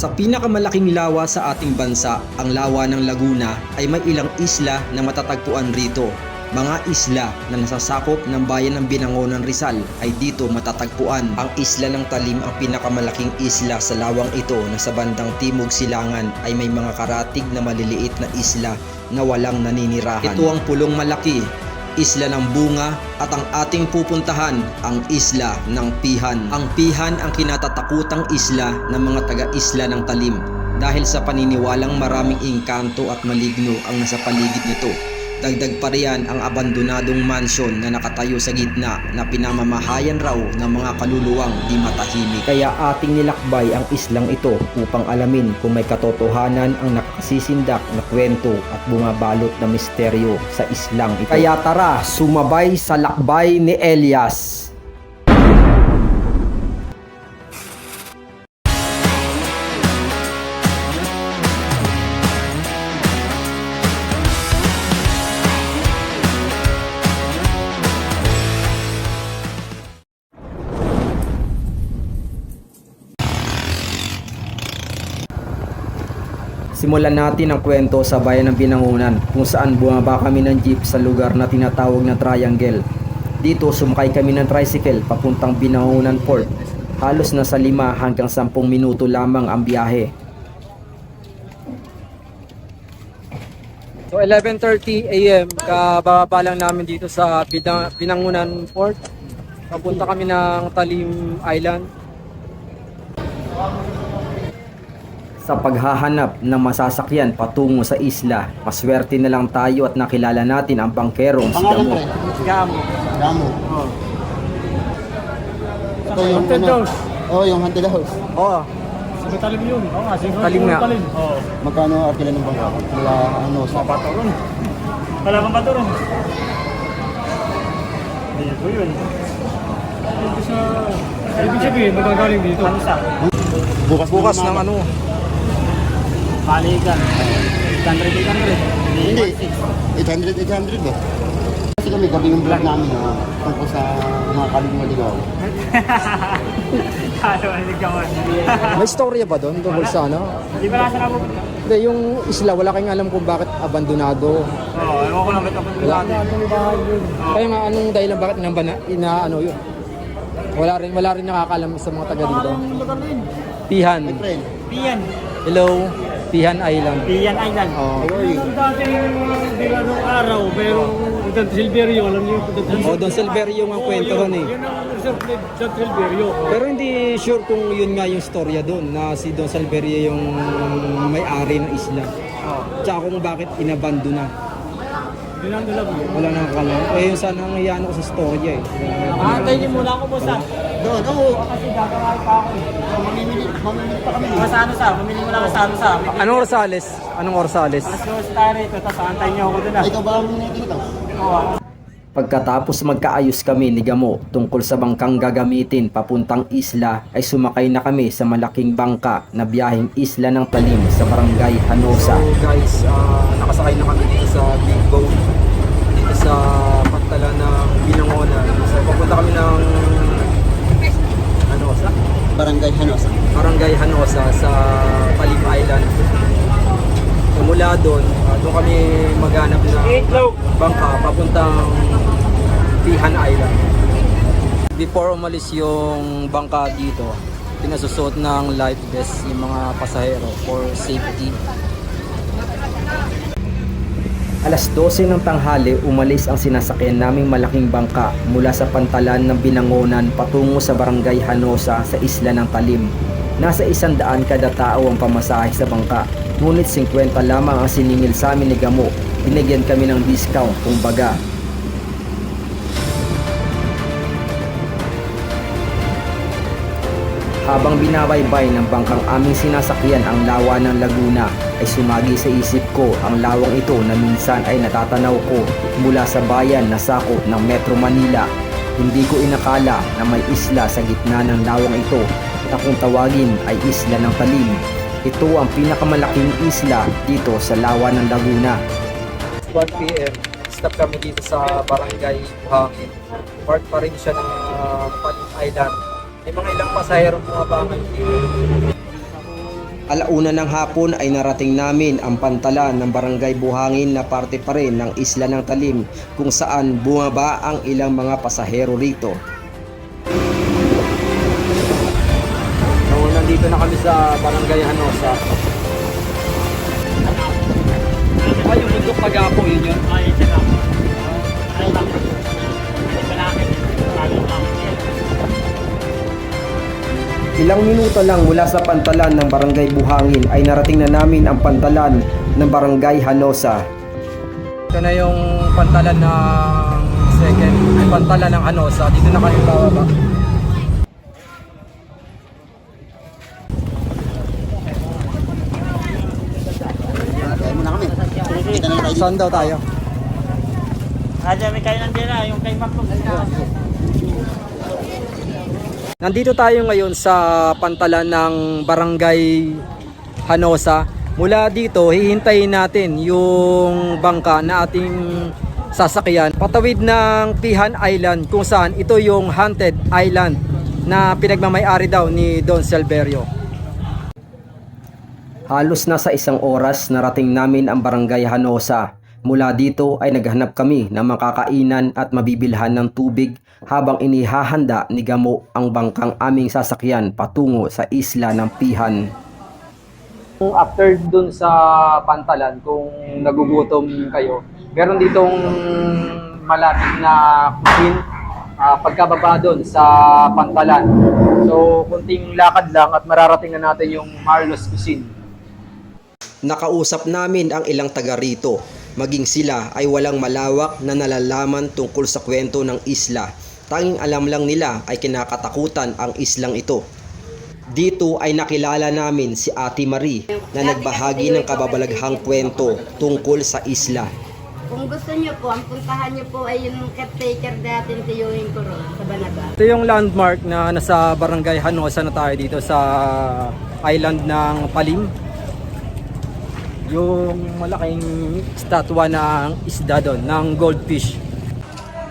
Sa pinakamalaking lawa sa ating bansa, ang lawa ng Laguna ay may ilang isla na matatagpuan rito. Mga isla na nasasakop ng bayan ng Binangonan Rizal ay dito matatagpuan. Ang isla ng Talim ang pinakamalaking isla sa lawang ito na sa bandang Timog Silangan ay may mga karatig na maliliit na isla na walang naninirahan. Ito ang pulong malaki, isla ng bunga at ang ating pupuntahan ang isla ng Pihan. Ang Pihan ang kinatatakutang isla ng mga taga-isla ng Talim dahil sa paniniwalang maraming engkanto at maligno ang nasa paligid nito. Dagdag pa riyan ang abandonadong mansyon na nakatayo sa gitna na pinamamahayan raw ng mga kaluluwang di matahimik. Kaya ating nilakbay ang islang ito upang alamin kung may katotohanan ang nakakasisindak na kwento at bumabalot na misteryo sa islang ito. Kaya tara, sumabay sa lakbay ni Elias. Simulan natin ang kwento sa bayan ng Binangunan kung saan bumaba kami ng jeep sa lugar na tinatawag na Triangle. Dito sumakay kami ng tricycle papuntang Binangunan Port. Halos nasa 5 hanggang 10 minuto lamang ang biyahe. So 11:30 AM kababa lang namin dito sa Binang- Binangunan Port. Papunta kami ng Talim Island. Sa paghahanap ng masasakyan patungo sa isla, maswerte na lang tayo at nakilala natin ang bangkerong si pre? Gamo. Damo. Oh. Ito yung Haunted ano. house. Oh, yung haunted house. Oh, Sige, talim yun. Oo nga, sige. Talim nga. Talim. Oo. Magkano ang kila ng bangka? Wala ano sa Bato ron. Kalaban ba ito ron? Hindi ko yun. Ito sa... Ibig sabihin, magagaling dito. Ano sa? bukas, bukas na ng ano. Balikan. 800, 800. Hindi. 800, 800 ba? Kasi kami gabi yung vlog namin na tungkol sa mga kaling maligaw. Kala mo, hindi ka man. May storya ba doon tungkol sa ano? Hindi ba nasa nabo? Hindi, yung isla, wala kayong alam kung bakit abandonado. Oo, ewan ko lang ba't dito. Kaya nga, anong dahilan bakit inabana, ina, ano yun? Wala rin, wala rin nakakalam sa mga taga dito. Na. Pihan. Piyan. Hello, Pihan Island. Piyan Island. Oh. Ang dati yung dila nung araw, pero Don Silverio, alam niyo yung Don Oh, Don Silverio ang kwento ron eh. Yun ang reserve ni Don Silverio. Pero hindi sure kung yun nga yung storya doon na si Don Silverio yung may-ari ng isla. Oh. Tsaka kung bakit inabando na. Yun. Wala nang kalam. Eh yung sana ang iyan ko sa storya eh. Antay niyo muna ako, boss. ah. doon, oo. Kasi gagawin pa ako. eh. Mamimili, mamimili pa kami. Sa ano sa, mamili mo lang sa ano sa. Anong Orsales? Anong Orsales? Alas dos tayo rito, tapos antay niyo ako dun ah. Ikaw ba ang dito? Oo. Pagkatapos magkaayos kami ni Gamo tungkol sa bangkang gagamitin papuntang isla ay sumakay na kami sa malaking bangka na biyaheng isla ng Talim sa barangay Hanosa. So guys, ah, nakasakay na kami dito sa big boat dito sa pagtala ng Binangonan. So papunta kami ng Barangay Hanos. Barangay Hanosa sa Talim Island. So mula doon, ah, doon kami maghanap ng bangka papuntang Pihan Island. Before umalis yung bangka dito, pinasusuot ng life vest yung mga pasahero for safety. Alas 12 ng tanghali umalis ang sinasakyan naming malaking bangka mula sa pantalan ng Binangonan patungo sa barangay Hanosa sa isla ng Talim. Nasa isang daan kada tao ang pamasahe sa bangka. Ngunit 50 lamang ang siningil sa amin ni Gamo. Binigyan kami ng discount kung baga. Habang binabaybay ng bangkang aming sinasakyan ang lawa ng Laguna ay sumagi sa isip ko ang lawang ito na minsan ay natatanaw ko mula sa bayan na sakop ng Metro Manila. Hindi ko inakala na may isla sa gitna ng lawang ito na kung tawagin ay isla ng Talim. Ito ang pinakamalaking isla dito sa lawa ng Laguna. 1 p.m. Stop kami dito sa Barangay Buhangin. Part pa rin siya ng uh, Palit Island. May mga ilang pasahero mga bangan dito. Alauna ng hapon ay narating namin ang pantalan ng barangay Buhangin na parte pa rin ng Isla ng Talim kung saan bumaba ang ilang mga pasahero rito. So, nandito na kami sa Barangay Hanosa. Ay, yung bundok pag-apo, yun yun. Ay, ito lang. Ay. Ito Ilang minuto lang mula sa pantalan ng barangay Buhangin ay narating na namin ang pantalan ng barangay Hanosa. Ito na yung pantalan ng second, ay pantalan ng Hanosa. Dito na kami bababa. Na. Saan daw tayo? Ah, dyan may kayo nandira. Yung kay Marco. Nandito tayo ngayon sa pantalan ng Barangay Hanosa. Mula dito, hihintayin natin yung bangka na ating sasakyan patawid ng Pihan Island kung saan ito yung haunted island na pinagmamayari daw ni Don Silverio. Halos nasa isang oras narating namin ang barangay Hanosa. Mula dito ay naghanap kami ng makakainan at mabibilhan ng tubig habang inihahanda ni Gamo ang bangkang aming sasakyan patungo sa isla ng Pihan. Kung after dun sa pantalan, kung nagugutom kayo, meron ditong malapit na kusin ah, pagkababa dun sa pantalan. So, kunting lakad lang at mararating na natin yung Marlos Cuisine. Nakausap namin ang ilang taga rito. Maging sila ay walang malawak na nalalaman tungkol sa kwento ng isla. Tanging alam lang nila ay kinakatakutan ang islang ito. Dito ay nakilala namin si Ate Marie na nagbahagi ng kababalaghang kwento tungkol sa isla. Kung gusto niyo po, ang puntahan niyo po ay yung caretaker natin tiyuhin ko ron sa Banaba. Ito yung landmark na nasa barangay Hanosa na tayo dito sa island ng Palim. Yung malaking statwa ng isda doon, ng goldfish.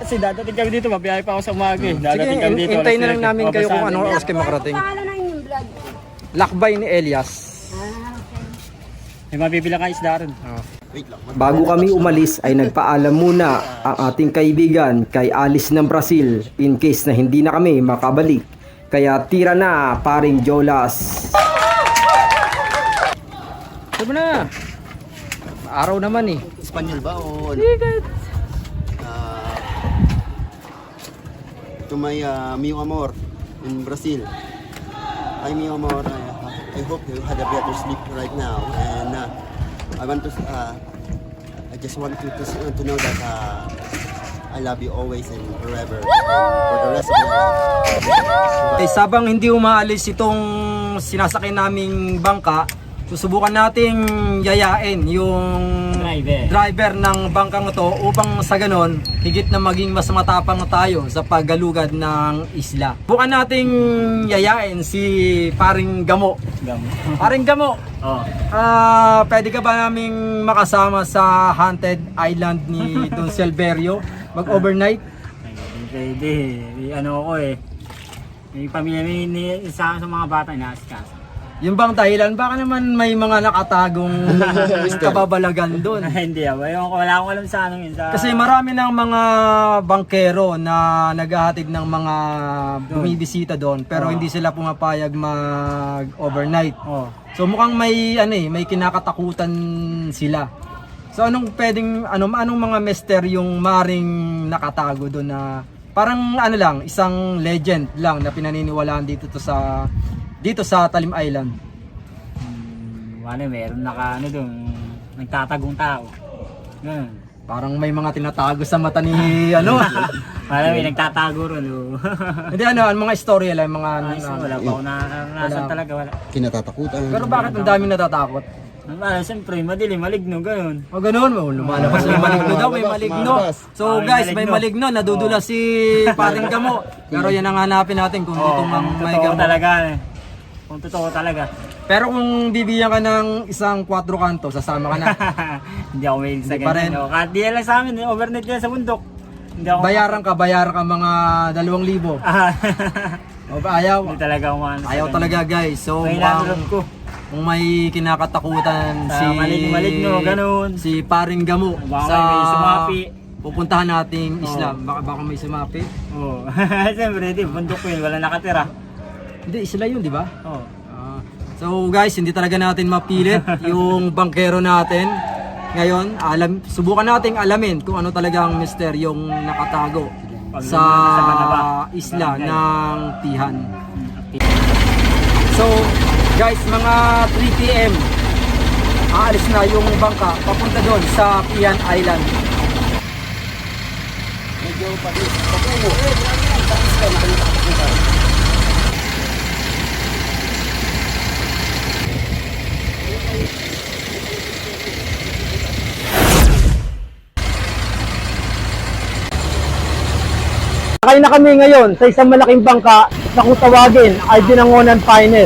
Kasi dadating kami dito. Mabiyahe pa ako sa umaga eh. Sige, Dadating kami dito. hintayin na lang namin kayo kung anong oras kayo makarating. Ano? Lakbay ni Elias. Ah, okay. May mabibila ka isda rin. Wait lang. Bago kami umalis ay nagpaalam muna ang ating kaibigan kay Alice ng Brazil in case na hindi na kami makabalik. Kaya tira na paring Jolas. Sabi na. Araw naman eh. Espanyol ba o... Ah, to my uh, Mio Amor in Brazil. Hi Mio Amor, I, I hope you had a better sleep right now. And uh, I want to, uh, I just want you to, to know that uh, I love you always and forever. For the rest of my life. Eh, sabang hindi umaalis itong sinasakay naming bangka, susubukan nating yayain yung Driver. driver ng bangkang ito upang sa ganon, higit na maging mas matapang tayo sa paggalugad ng isla. Bukan nating yayain si paring Gamo. Gamo. Paring Gamo, Oh. ah pwede ka ba naming makasama sa haunted island ni Don Silverio? Mag-overnight? Pwede. May ano ako eh. May pamilya, may ni, isa sa mga bata inaasikaso. Yung bang dahilan, baka naman may mga nakatagong kababalagan doon. hindi ah. Ewan ko, wala akong alam sa anong yun. Sa, Kasi marami ng mga bangkero na naghahatid ng mga bumibisita doon pero hindi sila pumapayag mag-overnight. Oh. So mukhang may ano eh, may kinakatakutan sila. So anong pwedeng ano anong mga mister yung maring nakatago doon na parang ano lang, isang legend lang na pinaniniwalaan dito to sa dito sa Talim Island. Hmm, wala, meron naka ano doon. Nagtatagong tao. Ganun. Parang may mga tinatago sa mata ni ano. Wala, may nagtatago ron. Oh. Hindi ano, ang mga istorya lang, mga ano, Ayos, ano. wala pa ako naranasan Wala. talaga. Wala. Kinatatakutan. Pero bakit ang daming natatakot? Ah, siyempre, madilim, maligno, ganun. O ganun, oh, lumalabas yung maligno daw, may maligno. So Ah, may guys, may maligno. maligno, nadudula si Paring Gamo. Pero yan ang hanapin natin kung Oo, dito mang kung may totoo gamo. talaga. eh. Kung totoo talaga. Pero kung bibigyan ka ng isang 4 kanto, sasama ka na. Hindi ako mahilig sa Hindi pa rin. ganyan. no. Kahit di lang sa amin, eh, overnight yan sa bundok. Hindi ako... Bayaran ka, bayaran ka mga 2,000. Ah, O ba, ayaw. Hindi talaga ako maano sa Ayaw ganyan. talaga guys. So May mukhang nalulog ko. kung may kinakatakutan Sa si malig-maligno, ganun. si Paring Gamo Baka may sumapi. pupuntahan nating. Islam. Baka baka may sumapi. Oo. Siyempre, di, bundok yun. Wala nakatira. Hindi, sila yun, di ba? Oo. Ah, so guys, hindi talaga natin mapilit yung bangkero natin. Ngayon, alam, subukan nating alamin kung ano talagang misteryong nakatago Pag sa isla Barangay. ng Pihan. So, guys, mga 3 p.m. aalis na yung bangka papunta doon sa Pihan Island. Medyo pati patungo. Sa isla na kami nakapunta. Sakay na kami ngayon sa isang malaking bangka na kung tawagin ay Binangonan Pioneer.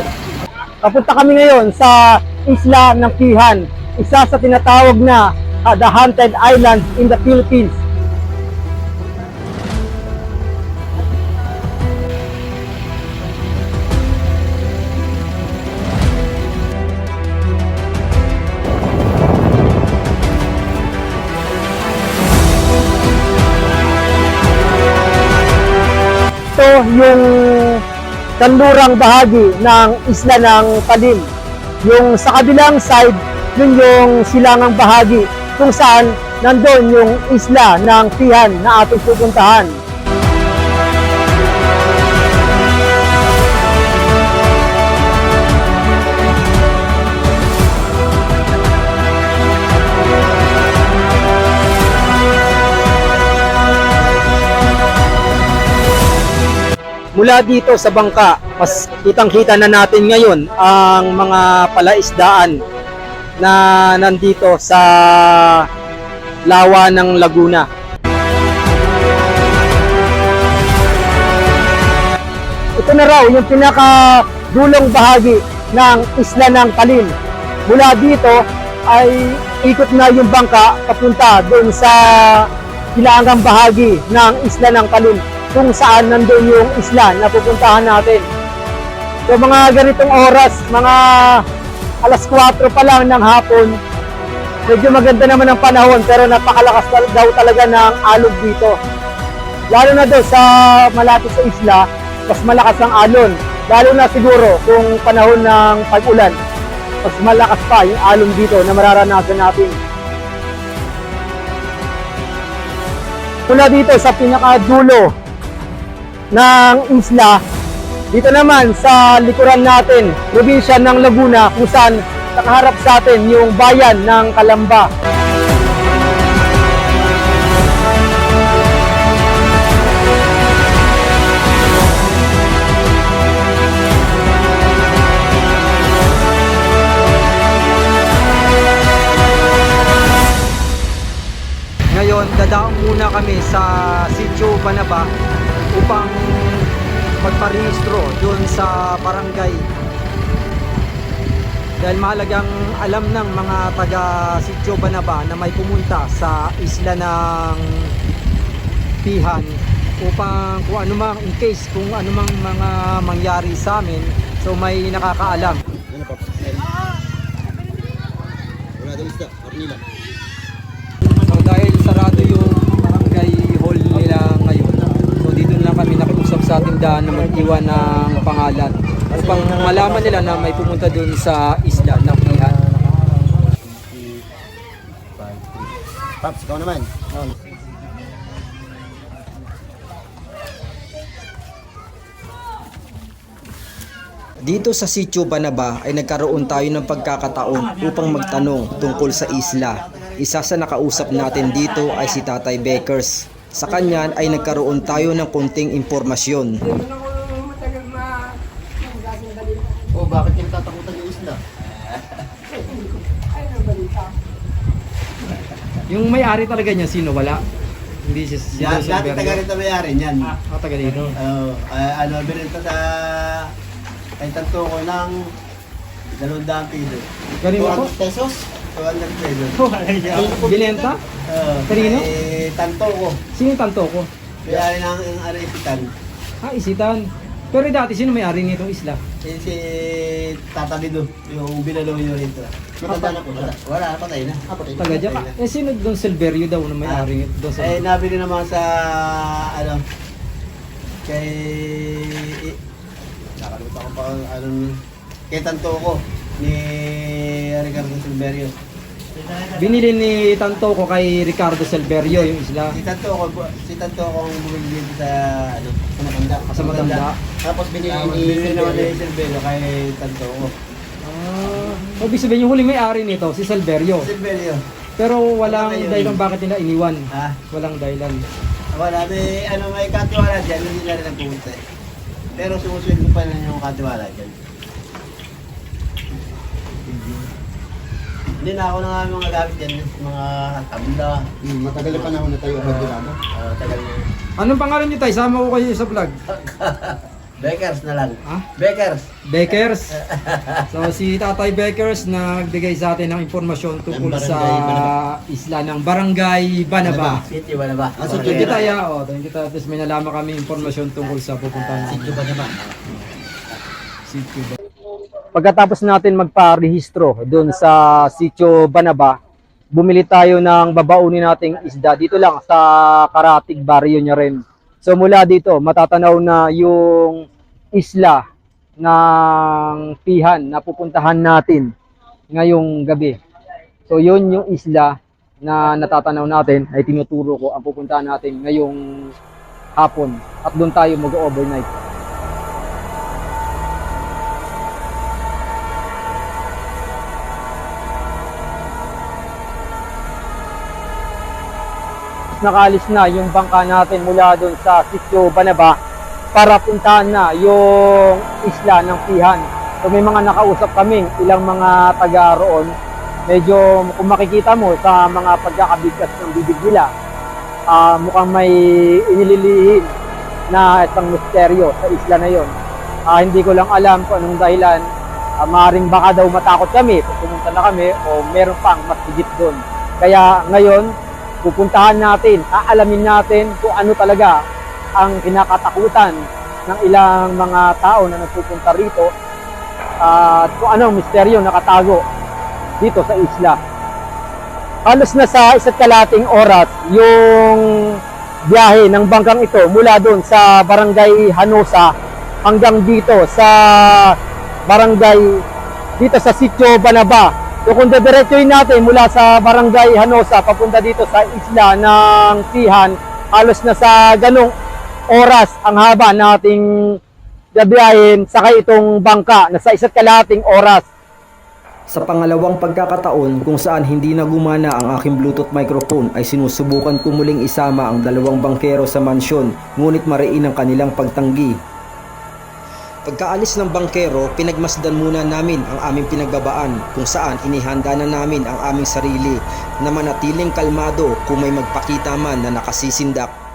Papunta kami ngayon sa isla ng Pihan, isa sa tinatawag na ah, the Haunted Island in the Philippines. Yung kanlurang bahagi ng isla ng Talim. Yung sa kabilang side, yun yung silangang bahagi kung saan nandun yung isla ng Pihan na ating pupuntahan. Mula dito sa bangka, mas kitang-kita na natin ngayon ang mga palaisdaan na nandito sa lawa ng Laguna. Ito na raw yung pinaka dulong bahagi ng isla ng Talim. Mula dito ay ikot na yung bangka papunta doon sa hilagang bahagi ng isla ng Talim kung saan nandun yung isla na pupuntahan natin. So mga ganitong oras, mga alas 4 pa lang ng hapon, medyo maganda naman ang panahon pero napakalakas daw talaga ng alog dito. Lalo na doon sa malapit sa isla, mas malakas ang alon. Lalo na siguro kung panahon ng pag-ulan, mas malakas pa yung alon dito na mararanasan natin. Mula dito sa pinakadulo ng isla, dito naman sa likuran natin, probinsya ng Laguna, kung saan nakaharap sa atin yung bayan ng Kalamba. Ngayon, dadaong muna kami sa Sitio Banaba upang magparehistro doon sa barangay. Dahil mahalagang alam ng mga taga Sitio Banaba na may pumunta sa isla ng Pihan upang kung ano mang in case kung ano mang mga mangyari sa amin so may nakakaalam Ano? Wala daw isda. Arnila. So dahil sarado yung barangay hall nila ngayon, so dito na lang kami nakiusap sa tindahan na mag-iwan ng pangalan upang malaman nila na may pumunta dun sa isla ng Pihan. Paps, ikaw naman. Dito sa Sitio Banaba ay nagkaroon tayo ng pagkakataon upang magtanong tungkol sa isla. Isa sa nakausap natin dito ay si Tatay Bakers. Sa kanya ay nagkaroon tayo ng kunting impormasyon. Oh, bakit yung tatakutan yung isla? Yung may-ari talaga niya, sino? Wala? Hindi siya, si Jose dati taga rito may-ari niyan. Ah, taga dito. Oh, ah, ano, binenta sa kay tanto ko ng 200 piso. Kanino po? 200 pesos? 200 pesos. Binenta? Oh, Kanino? Eh, tanto ko. Sino yung tanto ko? May-ari ng ang aresitan. Ah, isitan. Pero dati, sino may-ari nitong isla? Eh, si Tatabi do, yung binalo yun rito. Matanda na po siya. Wala, patay na. Ah, patay na. Taga. Patay na. Eh, sino Don Silverio daw na may-ari nito? Don Eh, Silverio. nabili naman sa, ano, kay, eh, nakalimutan ko pa, ano, kay Tanto ko, ni Ricardo Silverio. Binili ni Tanto ko kay Ricardo Silverio yung isla. Si Tanto ko, si Tanto ko ang bumili dito sa, ano, sa Matanda. Sa Matanda. Tapos binili Tapos ni Silverio. kay Tanto ko. Ah, so, ibig sabihin yung huling may-ari nito, si Silverio. Silverio. Pero walang Ano yun? dahilan bakit nila iniwan. Ha? Walang dahilan. Wala, may, ano, may katiwala dyan, hindi na rin nagpupunta eh. Pero sumusunod ko pa rin yung katiwala dyan. Hindi na ako na nga mga gamit dyan, mga tabla. Hmm, matagal na panahon na tayo abandonado. Uh, tagal na. Anong pangalan niyo tayo? Sama ko kayo sa vlog. Bekers na lang. Ha? Bekers. Beckers. So si Tatay Beckers nagbigay sa atin ng impormasyon tungkol Ng sa Banaba. isla ng Barangay Banaba. City ba na ba? Ah, City Thank you Banaba. tayo. Oh, you tayo. Tapos may nalaman kami impormasyon tungkol sa pupuntahan City natin. ba na ba? Sitio Ba- Pagkatapos natin magpa-rehistro doon sa Sitio Banaba, bumili tayo ng babaunin nating isda dito lang sa Karatig Barrio niya rin. So mula dito, matatanaw na yung isla ng Pihan na pupuntahan natin ngayong gabi. So yun yung isla na natatanaw natin ay tinuturo ko ang pupuntahan natin ngayong hapon at doon tayo mag-overnight. Nakaalis na yung bangka natin mula doon sa Sitio Banaba para puntahan na yung isla ng Pihan. So may mga nakausap kaming ilang mga taga roon. Medyo kung makikita mo sa mga pagkakabigkas ng bibig nila, ah, mukhang may inililihin na isang misteryo sa isla na yon. Ah, hindi ko lang alam kung anong dahilan. Ah, maaaring baka daw matakot kami kung pumunta na kami o meron pang mas doon. Kaya ngayon, pupuntahan natin, aalamin natin kung ano talaga ang kinakatakutan ng ilang mga tao na nagpupunta rito at kung anong misteryo nakatago dito sa isla. Halos na sa isa't kalating oras yung biyahe ng bangkang ito mula doon sa barangay Hanosa hanggang dito sa barangay dito sa Sitio Banaba So kung dediretsuin natin mula sa Barangay Hanosa papunta dito sa isla ng Pihan, halos na sa ganong oras ang haba nating gabiyahin sakay itong bangka na sa isa't kalating oras. Sa pangalawang pagkakataon kung saan hindi na gumana ang aking Bluetooth microphone ay sinusubukan ko muling isama ang dalawang bangkero sa mansyon ngunit mariin ang kanilang pagtanggi. Pagkaalis ng bangkero, pinagmasdan muna namin ang aming pinagbabaan kung saan inihanda na namin ang aming sarili na manatiling kalmado kung may magpakita man na nakasisindak